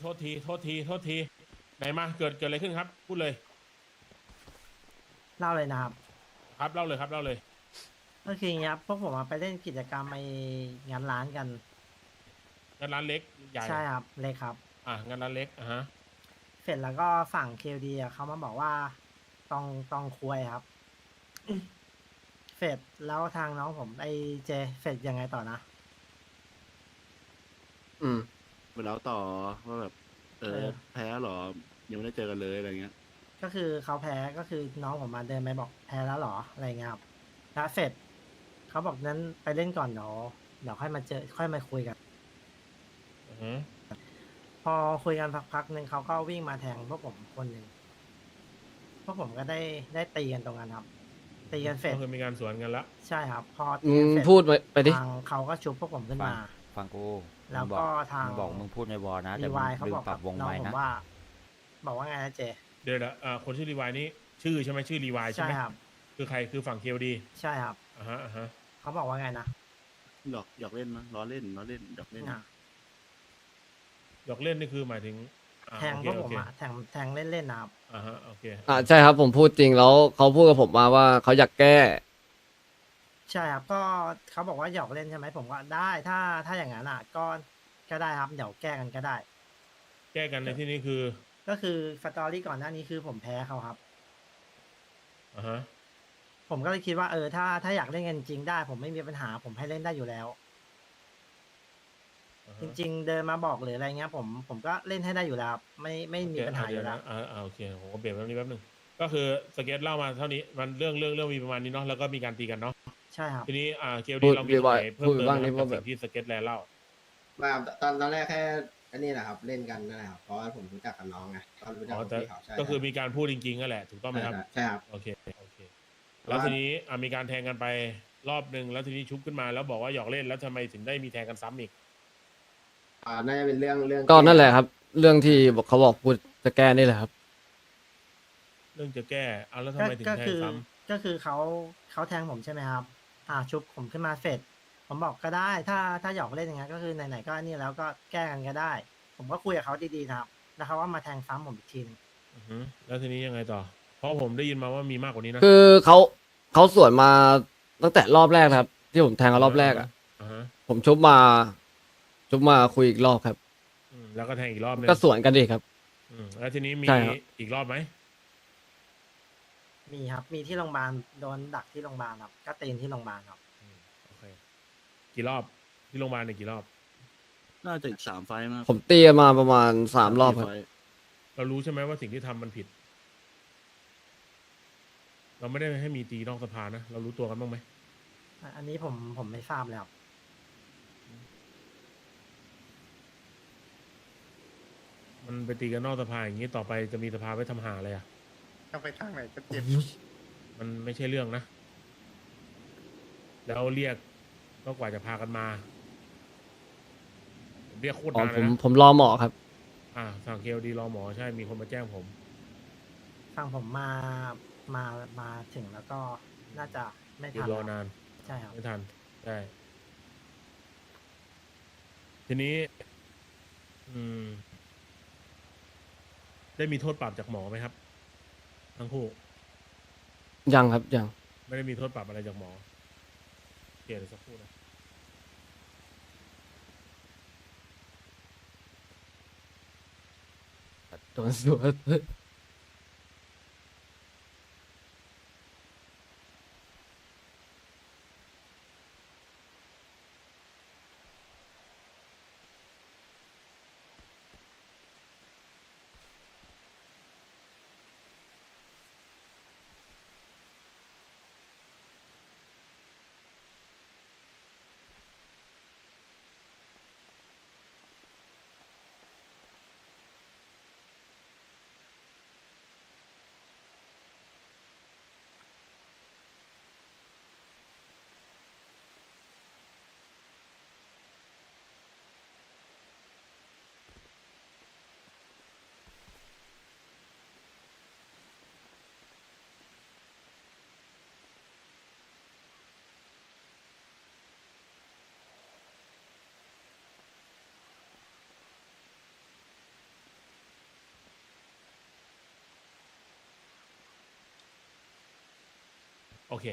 โทษทีโทษทีโทษทีไหนมาเกิดเกิดอะไรขึ้นครับ พูดเลยเล่าเลยนะครับ ครับเล่าเลยครับเล่าเลยก็คืออย่างเงี้ยพวกผมอะไปเล่นกิจกรรมไองานร้านกัน งานร้านเล็กใหญ่ใช่ครับเลยครับ อะงานร้านเล็กอะฮะเสร็จแล้วก็ฝั่งเคลดีเขามาบอกว่าต้องต้องคุยครับ เสร็จแล้วทางน้องผมไอเจเสร็จยังไงต่อนะ อืม ไปแล้วต่อว่าแบบ เอเอออ แพ้เหรอ ยังไม่ได้เจอกันเลยอะไรเงี้ย ก็คือเขาแพ้ก็คือน้องผมมาเดินไปบอกแพ้แล้วเหรออะไรเงี้ยครับแล้วเสร็จเขาบอกนั้นไปเล่นก่อนเดี๋ยวเดี๋ยวค่อยมาเจอค่อยมาคุยกัน อือฮึพอคุยกันสักพักหนึ่งเขาก็วิ่งมาแทงพวกผมคนหนึ่งพวกผมก็ได้ได้ตีกันตรงนั้นครับ ตีกันเสร็จก็คือมีการสวนกันละ ใช่ครับ พอตีมึงกันเสร็จพูดไปไปดิ ทางเขาก็ชุบพวกผมขึ้นฟังมา ฟังกู แล้วมึงบก็อทาง มึงบอกมึงพูดในวอลนะแต่รีมึวางยเขาลืบมอกปรักับบวงน้องไม้ผมนะว่า บอกว่าไงนะเจ เดี๋ยวนะอ่าคนชื่อรีวายนี่ชื่อใช่ไหมชื่อรีวายใช่ใช่ไหมครับ คือใครคือฝั่งเคลดีใช่ครับ อ่าฮะอ่าฮะเขาบอกว่าไงนะหยอกหยอกเล่นมั้งล้อเล่นล้อเล่นหยอกเล่น อะหยอกเล่นนี่คือหมายถึงอ่าแทงโอเคพวกผโอมเคอะแทงแทงเล่นๆนะครับ อ่าฮะโอเค อ่าใช่ครับผมพูดจริงแล้วเขาพูดกับผมมาว่าเขาอยากแก้ ใช่ครับก็เขาบอกว่าหยอกเล่นใช่ไหมผมก็ได้ถ้าถ้าอย่างนั้นอะก็ก็ได้ครับเดี๋ยวแก้กันก็ได้ แก้กันในที่นี้คือก็คือสตอรี่ก่อนหน้านี้คือผมแพ้เขาครับ อ่าฮะ ผมก็เลยคิดว่าเออถ้าถ้าอยากเล่นกันจริงได้ ผมไม่มีปัญหาผมให้เล่นได้อยู่แล้วอ่าจฮะริง ๆ เดินมาบอกหรืออะไรเงี้ย ผมผมก็เล่นให้ได้อยู่แล้วครับไม่ไม่มีปัญหาโเคอยู่แล้วเดี๋นะอ่าอ่าโอเคผมก็เบรกแป๊บนึงแป๊บนึงก็คือสเก็ตเล่ามาเท่านี้มันเรื่องเรื่องเรื่องมีประมาณนี้เนาะแล้วก็มีการตีกันเนาะ ใช่ครับ ทีนี้อ่าเคลพูดีดเรามีรีวายไหนเพิ่มพูดเติมบ้างไหมดิกับว่าแบบ สิ่งที่สเก็ตแลเล่า มาตอนตอนแรกแค่อันนี้แหละครับ เล่นกันนั่นแหละครับเพราะว่าผมรู้จักกับน้องไงตอนรู้จักอ๋อกับแต่ พี่เขาใช่ก็คือรับมีการพูดจริงๆนั่นแหละถูกต้องไหมครับ ใช่ครับ โอเคโอเค แล้วทีนี้อะมีการแทงกันไปรอบหนึ่งแล้วทีนี้ชุบขึ้นมาแล้วบอกว่าหยอกเล่นแล้วทำไมถึงได้มีแทงกันซ้ำอีก อ่าน่าจะเป็นเรื่องเรื่องก็นั่นแหละครับ เรื่องที่บอกเขาบอกพูดจะแก้นี่แหละครับ เรื่องจะแก้เอาแล้วทำก็ไมถึงก็แทงคือซ้ก็คือเขาเขาแทงผมใช่ไหมครับ อ่าชุบผมขึ้นมาเสร็จ ผมบอกก็ได้ ถ้าถ้าหยอกเล่นอย่างเงี้ยก็คือไหนๆก็นี่แล้วก็แก้กันก็ได้ ผมก็คุยกับเขาดีๆนะครับ แล้วเขาว่ามาแทงซ้ำผมอีกทีหนึงำอือฮึแล้วทีนี้ยังไงต่อ เพราะผมได้ยินมาว่ามีมากกว่านี้นะคือเขาเขาสวนมาตั้งแต่รอบแรกนะครับ ที่ผมแทงเขารอบแรกอะ อ่าฮะผมชุบมา ชุบมาคุยอีกรอบครับ อืมแล้วก็แทงอีกรอบหนึงก็สวนกันอีกครับ อืมแล้วทีนี้มีใช่ครับ อีกรอบไหม มีครับ มีที่โรงพยาบาลโดนดักที่โรงพยาบาลครับก็ตีนที่โรงพยาบาลครับ อืมโอเค กี่รอบที่โรงพยาบาลเนี่ยกี่รอบ น่าจะอีกสามไฟล์มากผมตีมาประมาณสามรอบครับ ไฟล์เรารู้ใช่ไหมว่าสิ่งที่ทำมันผิด เราไม่ได้ให้มีตีนอกสภานะ เรารู้ตัวกันบ้างไหมอะอันนี้ผมผมไม่ทราบเลยครับมันไปตีกันนอกสภาอย่างนี้ต่อไปจะมีสภาไว้ทำหาอะไรอะ ทางไปทางไหนก็เจ็บมันไม่ใช่เรื่องนะ แล้วเรียกก็กว่าจะพากันมาผมเรียกโคตรอ๋อนานผมเลยนะผมรอหมอครับ อ่าทางเคลดีรอหมอใช่มีคนมาแจ้งผมฟังผมมา มา มาถึงแล้วก็น่าจะไม่ยืทันนรอนานใช่ครับ ไม่ทันใช่ทีนี้ อืม ได้มีโทษปรับจากหมอไหมครับ ทั้งคู่ยังครับยัง ไม่ได้มีโทษปรับอะไรจากหมอโอเคเดี๋ยวสักครู่นะโดนสวน โอเค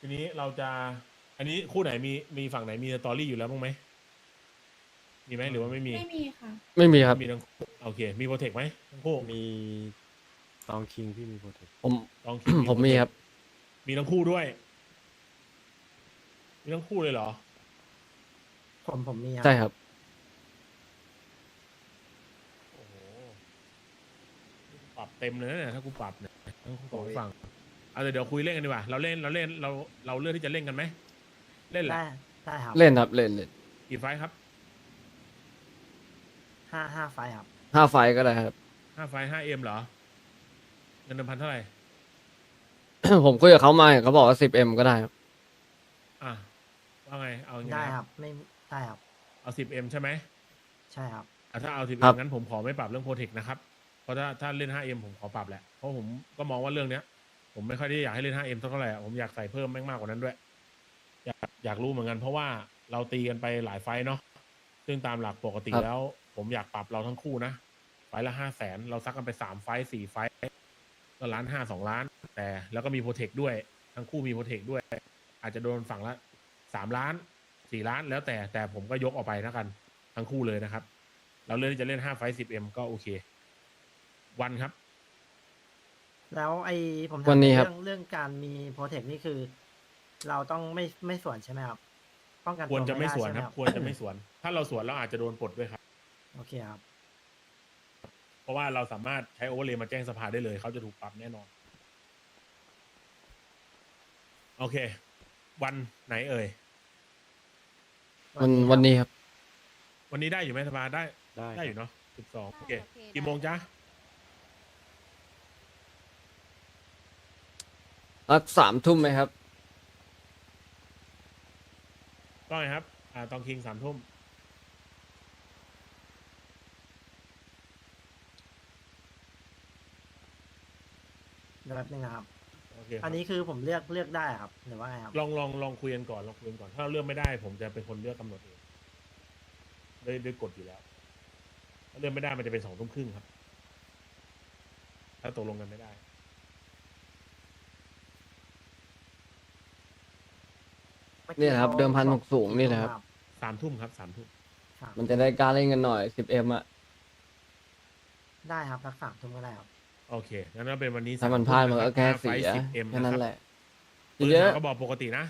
ทีนี้เราจะ อันนี้คู่ไหนมีมีฝั่งไหนมีสตอรี่อยู่แล้วบ้างไหมมีไหมหรือว่าไม่มีไม่มีค่ะ ไม่มีครับ มีทั้งคู่โอเค มีโปรเทคไหมทั้งคู่มีตองคิงพี่มีโปรเทคผม ลองคิดผมมีครับ มีทั้งคู่ด้วย มีทั้งคู่เลยเหรอ ผมผมมีครับใช่ครับ โอ้โหปรับเต็มเลยนะเนี่ยถ้ากูปรับเนี่ย ทั้งสองฝั่งเอาเดี๋ยวเดี๋ยวคุยเล่นกันดีกว่าเราเล่นเราเล่นเราเราเลือกที่จะเล่นกันไหมเล่นแหละได้ได้ครับเล่นครับเล่นเล่นกี่ไฟท์ครับห้าห้าไฟล์ครับห้าไฟล์ก็ได้ครับ ห้าไฟห้าเอ็มเหรอเงินเดิมพันเท่าไหร่ผมคุยกับเขามาเขาบอกว่าสิบเอ็มก็ได้ครับอะว่าไงเอาไงได้ครับไม่ได้ครับเอาสิบเอ็มใช่ไหมใช่ครับอะถ้าเอาสิบคเอ็รัมบงั้นผมขอไม่ปรับเรื่องโปรเทคนะครับ เพราะถ้าถ้าเล่นห้าเอ็มผมขอปรับแหละ เพราะผมก็มองว่าเรื่องเนี้ย ผมไม่ค่อยได้อยากให้เล่นห้าเอ็มเท่าไหร่อะผมอยากใส่เพิ่มแม่งมากกว่านั้นด้วย อยากอยากรู้เหมือนกัน เพราะว่าเราตีกันไปหลายไฟท์เนาะซึ่งตามหลักปกติครับ แล้ว ผมอยากปรับเราทั้งคู่นะไฟล์ละห้าแสนเราซักกันไปสามไฟล์สี่ไฟล์ก็ล้านห้าสองล้าน แต่แล้วก็มีโปรเทคด้วย ทั้งคู่มีโปรเทคด้วย อาจจะโดนฝั่งละสามล้านสี่ล้านแล้วแต่แต่ผมก็ยกออกไปนะกัน ทั้งคู่เลยนะครับ เราเลือกที่จะเล่นห้าไฟสิบเอ็มก็โอเค วันครับ แล้วไอ้ผมวัถามนนี้เรื่ครับองเรื่องการมีโปรเทคนี่คือ เราต้องไม่ไม่ส่วนใช่ไหมครับป้องกันควรตัจะไม่ด้สวนใช่หครับควรจะไม่สวน ถ้าเราสวนเราอาจจะโดนปลดด้วยครับ โอเคครับ เพราะว่าเราสามารถใช้โอเวอร์เลยมาแจ้งสภาได้เลย เขาจะถูกปรับแน่นอน โอเค วันไหนเอ่ย วันวันนี้ครับ วันนี้ได้อยู่ไหมสภาได้ได้ได้อยู่เนาะสิบสองโอเคได้โอเคได้กี่โมงจ๊ะ รักสามทุ่มไหมครับก็ไงครับ อ่า ตองคิงสามทุ่ม เดี๋ยวแป๊บนึงนะครับ โอเคครับอันนี้คือผมเลือกเลือกได้ครับหรือว่าไงครับ ลองลองลองคุยกันก่อน ลองคุยกันก่อน ถ้าเราเลือกไม่ได้ ผมจะเป็นคนเลือกกำหนดเองด้วยด้วยกฎอยู่แล้ว ถ้าเลือกไม่ได้มันจะเป็นสองทุ่มครึ่งครับ ถ้าตกลงกันไม่ได้ นี่แหละครับเดิมพันหกสูงนี่แหละครับ สามทุ่มครับสามทุ่มครับมันจะได้กล้ารเล่นกันหน่อยสิบเอ็มอะได้ครับรักสามทุ่มก็ได้ครับโอเคงั้นก็เป็นวันนี้ถ้ามันพลาดมันก็แค่เสียสิบเอ็มแค่นั้นแหละปืนเยอะก็บอกปกตินะ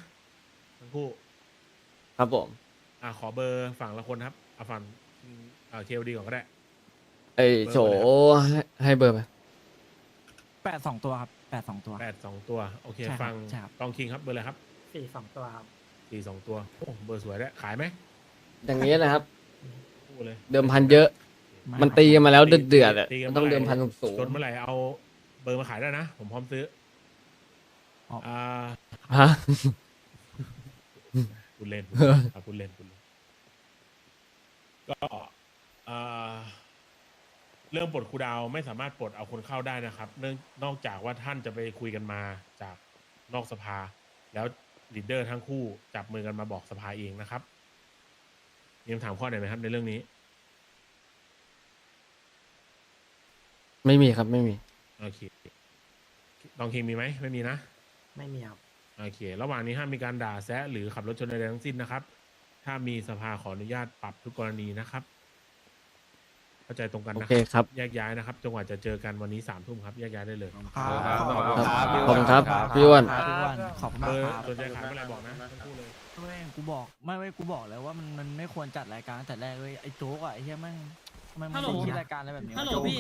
ทั้งคู่ครับผม อ่าขอเบอร์ฝั่งละคนครับเอาฝั่งอ่าเคลดีก่อนก็ได้ ไอโฉให้ให้เบอร์ไปแปดสองตัวครับแปดสองตัว แปดสองตัว โอเคใช่ครับฟังใช่ครับ กองคิงครับเบอร์อะไรครับสี่สองตัวครับ สี่สองตัวโอ้เบอร์สวยด้วยขายไหมอย่างนี้นะครับ พูดเลยเดิมพันเยอะไมันตีกันมาแล้วตีเดือดๆอะตีกันมันต้องเมื่อไหร่เดิมพันสูงจนเมื่อไหร่เอาเบอร์มาขายได้นะ ผมพร้อมซื้ออ๋ออ่าๆฮะ คุณเล่นเออครับคุณเล่นคุณเล่นก็อ่าเรื่องปลดครูดาวไม่สามารถปลดเอาคนเข้าได้นะครับ เนื่องนอกจากว่าท่านจะไปคุยกันมาจากนอกสภา แล้ว ลีดเดอร์ทั้งคู่จับมือกันมาบอกสภาเองนะครับมีคำถามข้อไหนไหมครับในเรื่องนี้ ไม่มีครับไม่มี โอเคลองคิงมีไหมไม่มีนะ ไม่มีครับ โอเค ระหว่างนี้ห้ามมีการด่าแซะหรือขับรถชนใดๆทั้งสิ้นนะครับ ถ้ามีสภาขออนุญาตปรับทุกกรณีนะครับ เข้าใจตรงกันโอนะเคครับแยกย้ายนะครับจนกว่าจะเจอกันวันนี้สามทุ่มครับแยกย้ายได้เลยครับครับ ขอบคุณครับพี่ขอบคุณครับพี่อ้วนครับพี่อ้วนขอบคุณเบมากอร์ครับสนใจขายเมื่อไหร่บอกนะทั้งคู่เลยไม่กูบอกไม่ไม่กูบอกเลยว่ามันมันไม่ควรจัดรายการตั้งแต่แรกเลยไอ้โจ๊กอะไอ้เหี้ยแม่งทำไมมันฮัลโหลคิดรายการอะไรแบบนี้วะฮัลโหลพี่